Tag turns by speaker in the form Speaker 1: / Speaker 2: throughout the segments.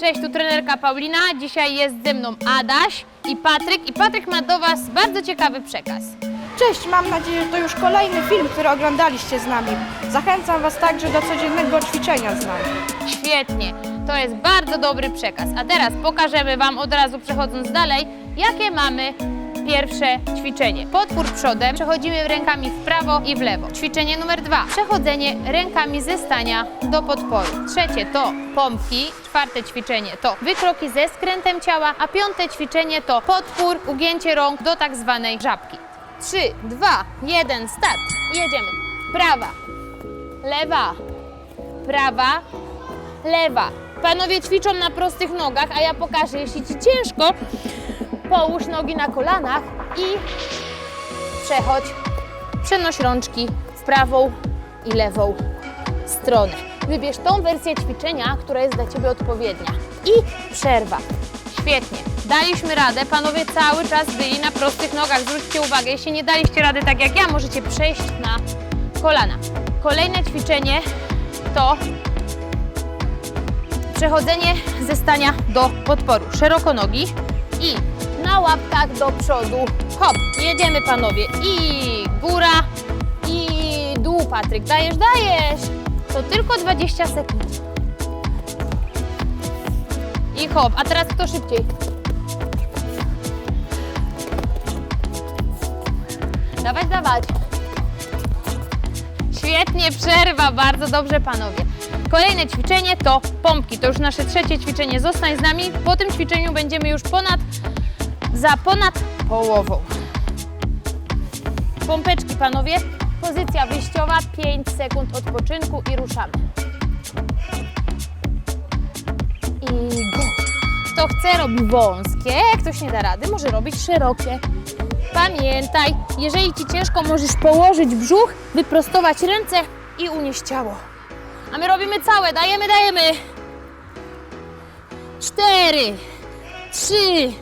Speaker 1: Cześć, tu trenerka Paulina. Dzisiaj jest ze mną Adaś i Patryk. I Patryk ma do Was bardzo ciekawy przekaz.
Speaker 2: Cześć, mam nadzieję, że to już kolejny film, który oglądaliście z nami. Zachęcam Was także do codziennego ćwiczenia z nami.
Speaker 1: Świetnie, to jest bardzo dobry przekaz. A teraz pokażemy Wam od razu przechodząc dalej, jakie mamy pierwsze ćwiczenie. Podpór przodem, przechodzimy rękami w prawo i w lewo. Ćwiczenie numer dwa, przechodzenie rękami ze stania do podporu. Trzecie to pompki, czwarte ćwiczenie to wykroki ze skrętem ciała, a piąte ćwiczenie to podpór, ugięcie rąk do tak zwanej żabki. Trzy, dwa, jeden, start. Jedziemy. Prawa, lewa, prawa, lewa. Panowie ćwiczą na prostych nogach, a ja pokażę, jeśli Ci ciężko, połóż nogi na kolanach i przechodź, przenoś rączki w prawą i lewą stronę. Wybierz tą wersję ćwiczenia, która jest dla Ciebie odpowiednia. I przerwa. Świetnie. Daliśmy radę. Panowie cały czas byli na prostych nogach. Zwróćcie uwagę, jeśli nie daliście rady tak jak ja, możecie przejść na kolana. Kolejne ćwiczenie to przechodzenie ze stania do podporu. Szeroko nogi i na łapkach do przodu. Hop, jedziemy panowie. I góra, i dół, Patryk. Dajesz, dajesz. To tylko 20 sekund. I hop, a teraz kto szybciej? Dawać, dawać. Świetnie, przerwa, bardzo dobrze panowie. Kolejne ćwiczenie to pompki. To już nasze trzecie ćwiczenie. Zostań z nami. Po tym ćwiczeniu będziemy już ponad, za ponad połową. Pompeczki panowie. Pozycja wyjściowa, 5 sekund odpoczynku i ruszamy. I go. Kto chce robi wąskie, ktoś nie da rady, może robić szerokie. Pamiętaj, jeżeli Ci ciężko, możesz położyć brzuch, wyprostować ręce i unieść ciało. A my robimy całe, dajemy, dajemy. Cztery, trzy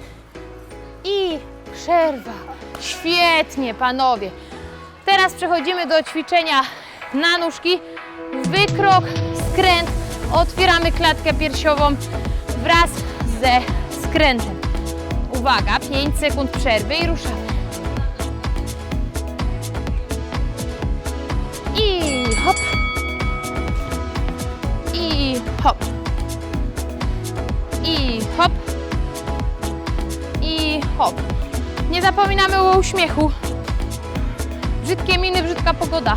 Speaker 1: i przerwa. Świetnie, panowie. Teraz przechodzimy do ćwiczenia na nóżki. Wykrok, skręt. Otwieramy klatkę piersiową wraz ze skrętem. Uwaga, 5 sekund przerwy i ruszamy. I hop. I hop. I hop. I hop. Nie zapominamy o uśmiechu. Brzydkie miny, brzydka pogoda.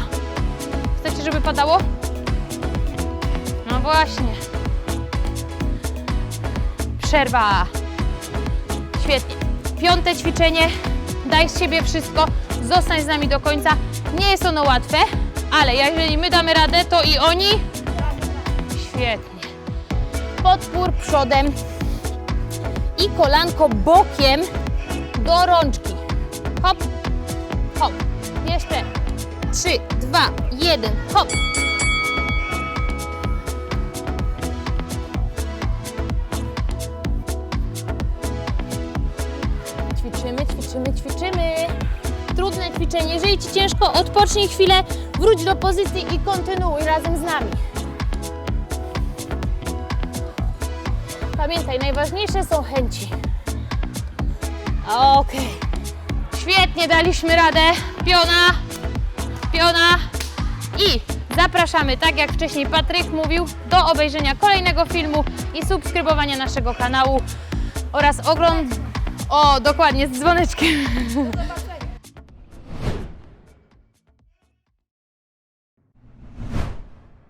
Speaker 1: Chcecie, żeby padało? No właśnie. Przerwa. Świetnie. Piąte ćwiczenie. Daj z siebie wszystko. Zostań z nami do końca. Nie jest ono łatwe, ale jeżeli my damy radę, to i oni. Świetnie. Podpór przodem i kolanko bokiem do rączki. Hop, hop. Jeszcze. Trzy, dwa, jeden, hop. Ćwiczymy, ćwiczymy, ćwiczymy. Trudne ćwiczenie. Jeżeli Ci ciężko, odpocznij chwilę, wróć do pozycji i kontynuuj razem z nami. Pamiętaj, najważniejsze są chęci. Okej. Świetnie daliśmy radę. Piona, piona i zapraszamy, tak jak wcześniej Patryk mówił, do obejrzenia kolejnego filmu i subskrybowania naszego kanału oraz ogląd... O, dokładnie, z dzwoneczkiem.